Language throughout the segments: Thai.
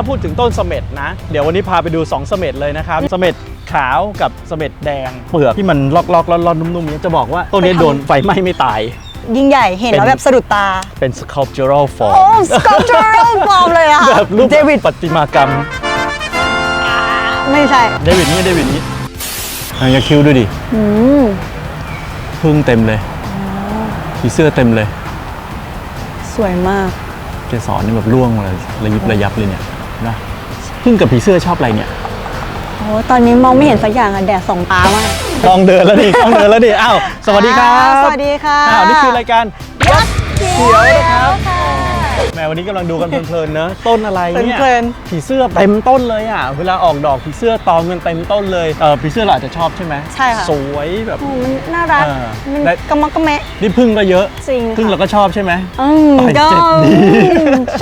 ถ้าพูดถึงต้นเสม็ดนะ เดี๋ยววันนี้พาไปดู2เสม็ดเลยนะครับเสม็ดขาวกับเสม็ดแดง เปลือกที่มันลอกๆร่อนๆนุ่มๆเนี้จะบอกว่าต้นนี้โดนไฟไหม้ไม่ตาย ยิ่งใหญ่เห็นเป็นแล้วแบบสะดุดตา เป็น sculptural โอ้ form สกอ p เจอร์ฟอร์มเลยอะแบบรูปเดวิดประติมากรรม ไม่ใช่เดวิดนี่เดวิดนี่เอาอย่าคิ้วดูดิอืมพึ่งเต็มเลยผีเสื้อเต็มเลยสวยมาก เกสรนี่แบบร่วงมาเลยระยิบระยับเลยเนี่ย นะพึ่งกับผีเสื้อชอบอะไรเนี่ยโอ้ตอนนี้มองไม่เห็นสักอย่างอะแดดส่องตามากต้องเดินแล้วดิต้องเดินแล้วดิอ้าวสวัสดีครับ สวัสดีค่ะอ้าวนี่คือรายการยักษ์เขีเขียวนะครับ แหมวันนี้กำลังดูกันเพลินๆเนอะต้นอะไรเนี่ยเพลินผีเสื้อเต็มต้นเลยอะเวลาออกดอกผีเสื้อตอมกันเต็มต้นเลยเออผีเสื้อเราอาจจะชอบใช่ไหมใช่ค่ะ สวยแบบ โอ้มันน่ารัก เออมันและ กระมักกระแมะนี่พึ่งก็เยอะจริงพึ่งเราค่ะก็ชอบใช่ไหม อืมต่อยก็เจ็บดี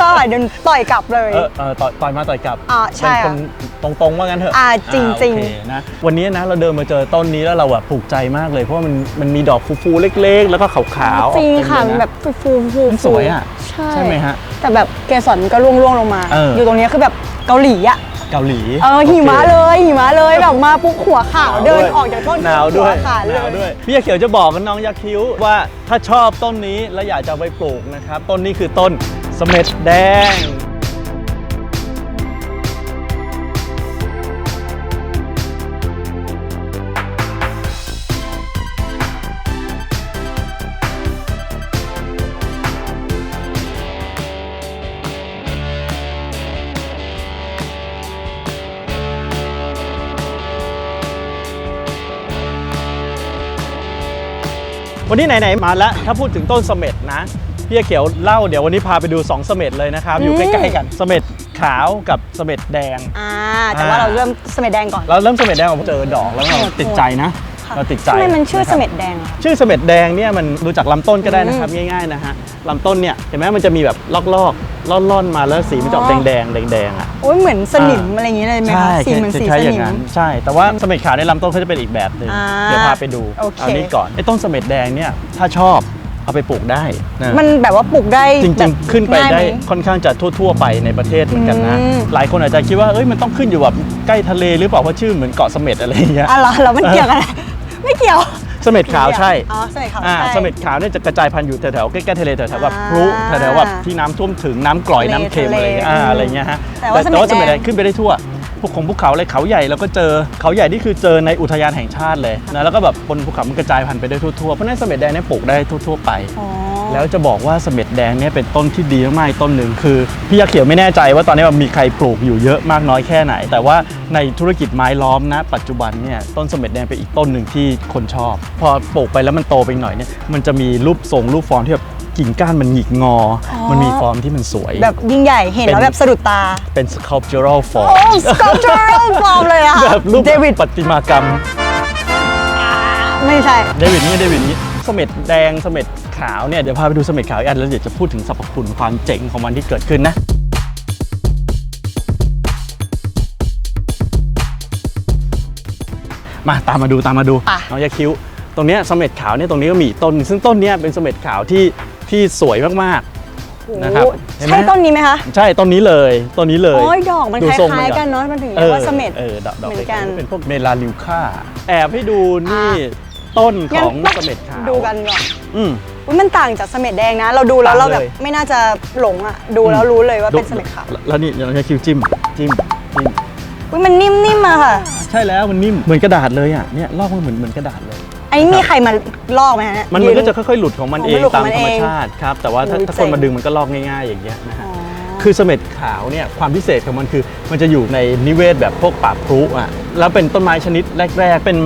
ชอบเดินต่อยกลับเลย เออเออต่อยต่อยมาต่อยกลับอ่าใช่เป็นคนตรงๆว่างั้นเถอะอ่าจริงๆโอเคนะวันนี้นะเราเดินมาเจอต้นนี้แล้วเราแบบผูกใจมากเลยเพราะว่ามันมันมีดอกฟูๆเล็ก ๆ แล้วก็ขาวๆจริงออกเต็มค่ะเลยมันนะแบบฟูฟูฟูมันสวยอะ ใช่ใช่ไหมฮะ แต่แบบเกสรมันก็ร่วงร่วงๆลงมาเออ อยู่ตรงเนี้ยคือแบบเกาหลีอะเกาหลีเออหิมะโอคเลยหิมะเลยแบบมาปุ๊บหัวขาวหเดินวยออกจากต้นหนาวด้วยหัขาหนาวด้วยพี่ยาเขียวจะบอกกับน้องยาคิ้วว่าถ้าชอบต้นนี้แล้วอยากจะเอาไปปลูกนะครับ ต้นนี้คือต้นเสม็ดแดง วันนี้ไหนๆมาแล้วถ้าพูดถึงต้นเสม็ดนะพี่เขียวเล่าเดี๋ยววันนี้พาไปดู2เสม็ดเลยนะครับอยู่ใกล้ๆกันเสม็ดขาวกับเสม็ดแดงอ่าแต่ว่าอ่าเราเริ่มเสม็ดแดงก่อนเราเริ่มเสม็ดแดงเราเจอดอกแล้วเราติดใจนะค่ะเราติดใจทำไมมันชื่อนะคเสรับม็ดแดงอะชื่อเสม็ดแดงเนี่ยมันดูจากลำต้นก็ได้นะครับง่ายๆนะฮะลำต้นเนี่ยเห็นไหมมันจะมีแบบลอกๆ ล่อนๆมาแล้วสีมันจะออกแดงๆแดงๆอะ โอ้ยเหมือนสนิมอะไรอย่างเงี้ยเลยไหมคะสีเหมือนสีใช่สอนิย่างม นั้น ใช่ แต่ว่าเสม็ดขาวในลำต้นเขาจะเป็นอีกแบบหนึ่งอ่าเดี๋ยวพาไปดูโอเคเอานี้ก่อนไอ้ต้นเสม็ดแดงเนี่ยถ้าชอบเอาไปปลูกได้นะมันแบบว่าปลูกได้จแบริงบๆขึ้นไปง่ายหได้มค่อนข้างจะทั่ว ๆ ไปในประเทศเหมือนกันนะ อืม หลายคนอาจจะคิดว่าเอ้ยมันต้องขึ้นอยู่แบบใกล้ทะเลหรือเปล่าเพราะชื่อเหมือนเกาะเสม็ดอะไรอย่างเงี้ยอะเหรอเรามันเกี่ยวกันอะไรไม่เกี่ยว เสม็ดขาวใช่อ๋อเสม็ดขาวอ่าใช่ เสม็ดขาวเนี่ยจะกระจายพันธุ์อยู่แถวๆใกล้ๆทะเลแถวๆแบบอ่าพลุแถวๆแบบที่น้ำท่วมถึงน้ำกร่อยน้ำเค็มอะไรอย่างเงี้ยทะเลอ่าอะไรเงี้ยฮะแต่ว่าแต่ว่าเสเสม็ม็ดดแดแดงงขึ้นไปได้ทั่วภูเขาภูเขาอะไรเขาใหญ่แล้วก็เจอเขาใหญ่นี่คือเจอในอุทยานแห่งชาติเลยนะแล้วก็แบบบนภูเขามันกระจายพันธุ์ไปได้ทั่วๆเพราะฉะนั้นเสม็ดแดงเนี่ยปลูกได้ทั่ว ๆ ไป อ๋อ แล้วจะบอกว่าเสม็ดแดงเนี่ยเป็นต้นที่ดีมากๆต้นหนึ่งคือพี่ยักษ์เขียวไม่แน่ใจว่าตอนนี้มันมีใครปลูกอยู่เยอะมากน้อยแค่ไหน แต่ว่าในธุรกิจไม้ล้อมนะ ปัจจุบันเนี่ยต้นเสม็ดแดงเป็นอีกต้นหนึ่งที่คนชอบ พอปลูกไปแล้วมันโตไปหน่อยเนี่ยมันจะมีรูปทรงรูปฟอร์มที่แบบกิ่งก้านมันหงิกงอมันมีฟอร์มที่มันสวย แบบยิ่งใหญ่เห็นแล้วเป็นแบบสะดุดตา เป็น sculptural โอ้ form สกอ p เจอร์ฟอร์มเลยอะแบบรูปเดวิดประติมากรรม ไม่ใช่ เดวิดนี่เดวิดนี่เสม็ดแดงเสม็ด ขาวเนี่ยเดี๋ยวพาไปดูเสม็ดขาวอีกอันแล้วเดี๋ยวจะพูดถึงสรรพคุณความเจ๋งของมันที่เกิดขึ้นนะมาตามมาดูตามมาดูไปน้องยาคิ้ว ตรงเนี้ยเสม็ดขาวเนี่ยตรงนี้ก็มีอีกต้นหนึ่งซึ่งต้นเนี้ยเป็นเสม็ดขาวที่ที่สวยมากๆนะครับโอ้เห็นไหมใช่ต้นนี้ไหมคะใช่ต้นนี้เลยต้นนี้เลยโอ้ยดอกมันดูคทรงล้ายก่ๆกันเนาะมันถึงเอเรียกอว่าเสม็ดเออดอกดอกเหมือนกันเล็ๆเป็นพวกเมลาลิวค่าแอบให้ดูนี่อ่ต้นขงั้นองเสม็ดขาวดูกันก่อนอืม อุ๊ยมันต่างจากเสม็ดแดงนะ เราดูแล้วต่างเราแบบเลยไม่น่าจะหลงอะ ดูแล้วรู้เลยว่าเป็นเสม็ดขาวแล้วแล้วนี่เราใช้คิวจิ้มจิ้มจิ้มอุ้ยมันนิ่มๆอะค่ะ ใช่แล้วมันนิ่มเหมือนกระดาษเลยอะเนี่ยลอกมันเหมือนเหมือนกระดาษเลยอันนี้มีใครมาลอกไหมฮะเยมันมันก็จะค่อยๆหลุดของมันอ๋อเอมันงหลุดขตาอมงมันธรรมเองชาติครับแต่ว่าถ้าโอ้ยถ้าคนมาเจ๋งดึงมันก็ลอกง่ายๆอย่างเงี้ยนะฮะอ๋อคือเสม็ดขาวเนี่ยความพิเศษของมันคือ มันจะอยู่ในนิเวศแบบพวกป่าพรุอะแล้วเป็นต้นไม้ชนิดแรก ๆ เป็น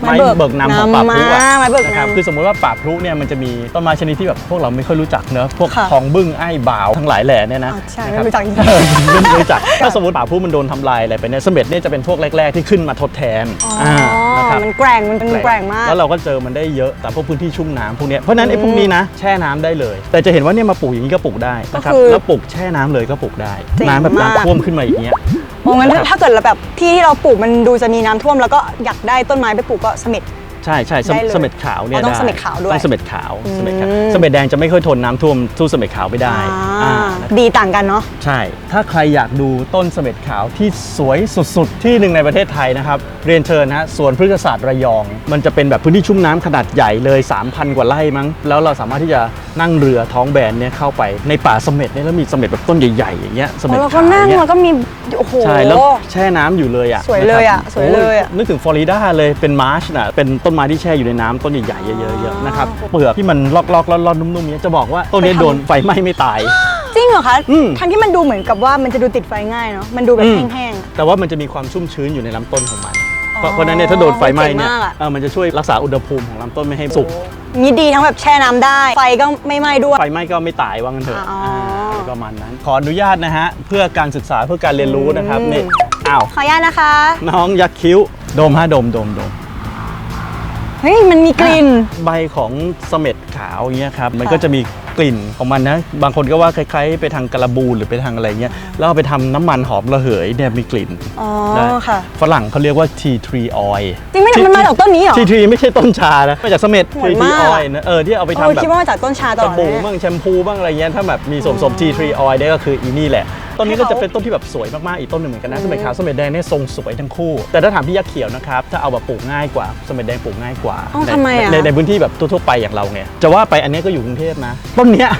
ไม้ไม้เบิกเบิกนำของป่าพรุอะนำมาไม้เบิกนำนะครับคือสมมติว่าป่าพรุเนี่ยมันจะมีต้นไม้ชนิดที่แบบพวกเราไม่ค่อยรู้จักเนอะพวกค่ะทองบึ้งไอ้บ่าวทั้งหลายแหล่เนี่ยนะอ๋อใช่นะคบไม่รู้จักจริง เออไม่รู้จักถ้าสมมติป่าพรุมันโดนทำลายอะไรไปเนี่ยเสม็ดเนี่ยจะเป็นพวกแรก ๆ ที่ขึ้นมาทดแทนอ๋ออานะครับ มันแกร่งมันเป็นแกร่งมาก แล้วเราก็เจอมันได้เยอะแต่พวกพื้นที่ชุ่มน้ำพวกเนี้ยเพราะฉะนั้นไอ้พวกนี้นะแช่น้ำได้เลย แต่จะเห็นว่าเนี่ยมาปลูกอย่างนี้ก็ปลูกได้นะครับก็คือแล้วปลูกแช่น้ำเลยก็ปลูกได้ เจ๋งน้ำแบบมาก น้ำท่วมขึ้นมาอย่างเงี้ยโอ้ งั้นถ้าถ้าเกิดเราแบบที่ที่เราปลูกมันดูจะมีน้ำท่วม แล้วก็อยากได้ต้นไม้ไปปลูกก็เสม็ด ใช่ใช่เสได้เลยเสม็ดขาวเนี่ยอ๋อต้องได้เสม็ดขาวด้วยต้องเสม็ดขาวเสม็ดขาวอืม เสม็ดแดงจะไม่ค่อยทนน้ำท่วมสู้เสม็ดขาวไม่ได้อ่าอ่าดีต่างกันเนาะ ใช่ ถ้าใครอยากดูต้นเสม็ดขาวที่สวยสุดๆ ที่หนึ่งในประเทศไทยนะครับ เรียนเชิญนะฮะสวนพฤกษศาสตร์ระยอง มันจะเป็นแบบพื้นที่ชุ่มน้ำขนาดใหญ่เลย 3,000 กว่าไร่มั้ง แล้วเราสามารถที่จะนั่งเรือท้องแบนเนี่ยเข้าไปในป่าเสม็ดเนี่ยแล้วมีเสม็ดแบบต้นใหญ่ๆอย่างเงี้ยเสม็ดแล้วขาก็วนั่งเงี้ยแล้วก็มี โอ้โห ใช่ แล้วแช่น้ำอยู่เลยอะสวยเลยอะนครับสวยเลยอะ โนึกถึงฟลอริดาเลยเป็นมาร์ชนะเป็นต้นไม้ที่แช่อยู่ในน้ำต้นใหญ่ๆเยอะๆนะครับเปลือกที่มันลอกๆแล้วๆนุ่มๆเนี้ยจะบอกว่าต้นนี้โดนไฟไหม้ไม่ตาย จริงเหรอคะอืม ทั้งที่มันดูเหมือนกับว่ามันจะดูติดไฟง่ายเนาะมันดูแบบอืม แห้งๆอะแต่ว่ามันจะมีความชุ่มชื้นอยู่ในลำต้นของมัน เพอ๋ราะอเพราะฉะนั้นเนี่ยถ้าโดนไฟไหม้เนี่ยเจ๋งมากอะ เออมันจะช่วยรักษาอุณหภูมิของลำต้นไม่ให้สุกมีดีทั้งแบบแช่น้ำได้ ไฟก็ไม่ไหม้ด้วย ไฟไหม้ก็ไม่ตายว่างั้นเถอะอ๋ออ่าประมาณนั้น ขออนุญาตนะฮะ เพื่อการศึกษาเพื่อการเรียนรู้นะครับนี่อ้าว ขออนุญาตนะคะ น้องยักษ์คิ้ว ดมฮะดมดมดม เฮ้ยมันมีกลิ่น ใบของเสม็ดขาวอย่างเงี้ยครับมันค่ะก็จะมีกลิ่นของมันนะบางคนก็ว่าคล้ายๆ ไปทางกระบูนหรือไปทางอะไรเงี้ยแล้วเอาไปทำน้ำมันหอมระเหยเนี่ยมีกลิ่นอ๋อได้ค่ะ ฝรั่งเขาเรียกว่า tea tree oil จริงไหมเนี่ยมันมาจากต้นนี้เหรอ tea tree ไม่ใช่ต้นชานะมาจากเสม็ดโหด tea มา tree ก oil นะเออที่เอาไปเอทำอแบบ คิดว่ามาจากต้นชาตสลอดเลบู่ยเนี่ย บ้างแชมพูบ้างอะไรเงี้ยถ้าแบบมีส่วนผสม tea tree oil เนี่ยก็คืออีนี่แหละ ต้นนี้ก็จะเป็นต้นที่แบบสวยมากๆ อีกต้นหนึ่งเหมือนกันนะอืมสมัยขาวสมัยแดงเนี่ยทรงสวยทั้งคู่ แต่ถ้าถามพี่ยักษ์เขียวนะครับถ้าเอาแบบปลูกง่ายกว่าสมัยแดงปลูกง่ายกว่าอ้าวในทำไมอะในในพื้นที่แบบทั่วๆไปอย่างเราไงจะว่าไปอันเนี้ยก็อยู่กรุงเทพนะต้นเนี้ย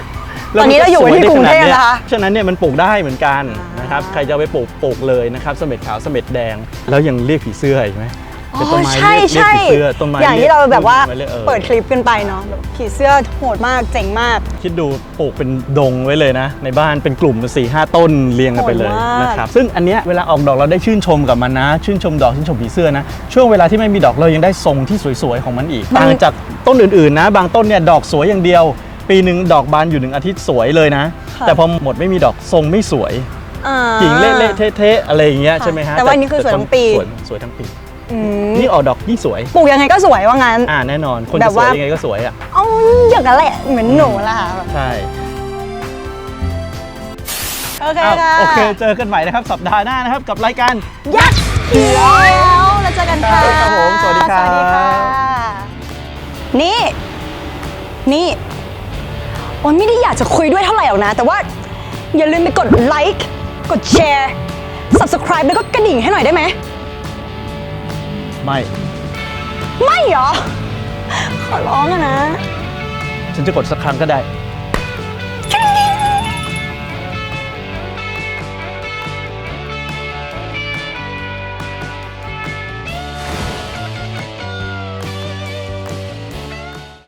ตอนนี้เราอยู่ที่กรุงเทพนะคะฉะนั้นเนี่ยมันปลูกได้เหมือนกันอ่านนะครับใครจะเอาไปปลูกปลูกเลยนะครับสมัยขาวสมัยแดง แล้วยังเรียกผีเสื้ออีกไหมอ๋ เป็นต้นอไม้ใช่เรียกใช่เรียกผีเสื้อต้นไม้อย่างที่เราแบบว่ารียกออ เปิดคลิปกันไปเนาะแบบผีเสื้อโหดมากเจ๋งมาก คิดดูปลูกเป็นดงไว้เลยนะ ในบ้านเป็นกลุ่ม4ี่ห้าต้นเรียงกันไปเลยโหดมาก นะครับซึ่งอันเนี้ยเวลาออกดอกเราได้ชื่นชมกับมันนะ ชื่นชมดอกชื่นชมผีเสื้อนะ ช่วงเวลาที่ไม่มีดอกเรายังได้ทรงที่สวยๆของมันอีกต่างจากต้นอื่นๆนะ บางต้นเนี่ยดอกสวยอย่างเดียว ปีหนึ่งดอกบานอยู่หนึ่งอาทิตย์สวยเลยนะ ค่ะ แต่พอหมดไม่มีดอกทรงไม่สวยอ่า กิ่งเละๆเทะๆอะไรอย่างเงี้ยค่ะใช่ไหมฮะแต่ว่าอันนี้คือสวยทั้งปี สวยสวยทั้งปี อืมนี่ออกดอกยิ่งสวยปลูกยังไงก็สวยว่างั้น อ่าแน่นอนคนแบจะบสวยว่ายังไงก็สวยอะเอ้าอย่างนั้นแหละเหมือนหนูละค่ะ ใช่โอเคอ้าวค่ะโอเคเจอกันใหม่นะครับสัปดาห์หน้านะครับกับรายการ ยักษ์เขียวแล้วเจอกันค่ะครับผมสวัสดีครับ สวัสดีค่ะ นี่ นี่โอ้ยไม่ได้อยากจะคุยด้วยเท่าไหร่หรอกนะ แต่ว่าอย่าลืมไปกดไลค์ กดแชร์ subscribe แล้วก็กระดิ่งให้หน่อยได้ไหม ไม่ ไม่เหรอ ขอร้องอะนะ ฉันจะกดสักครั้งก็ได้โ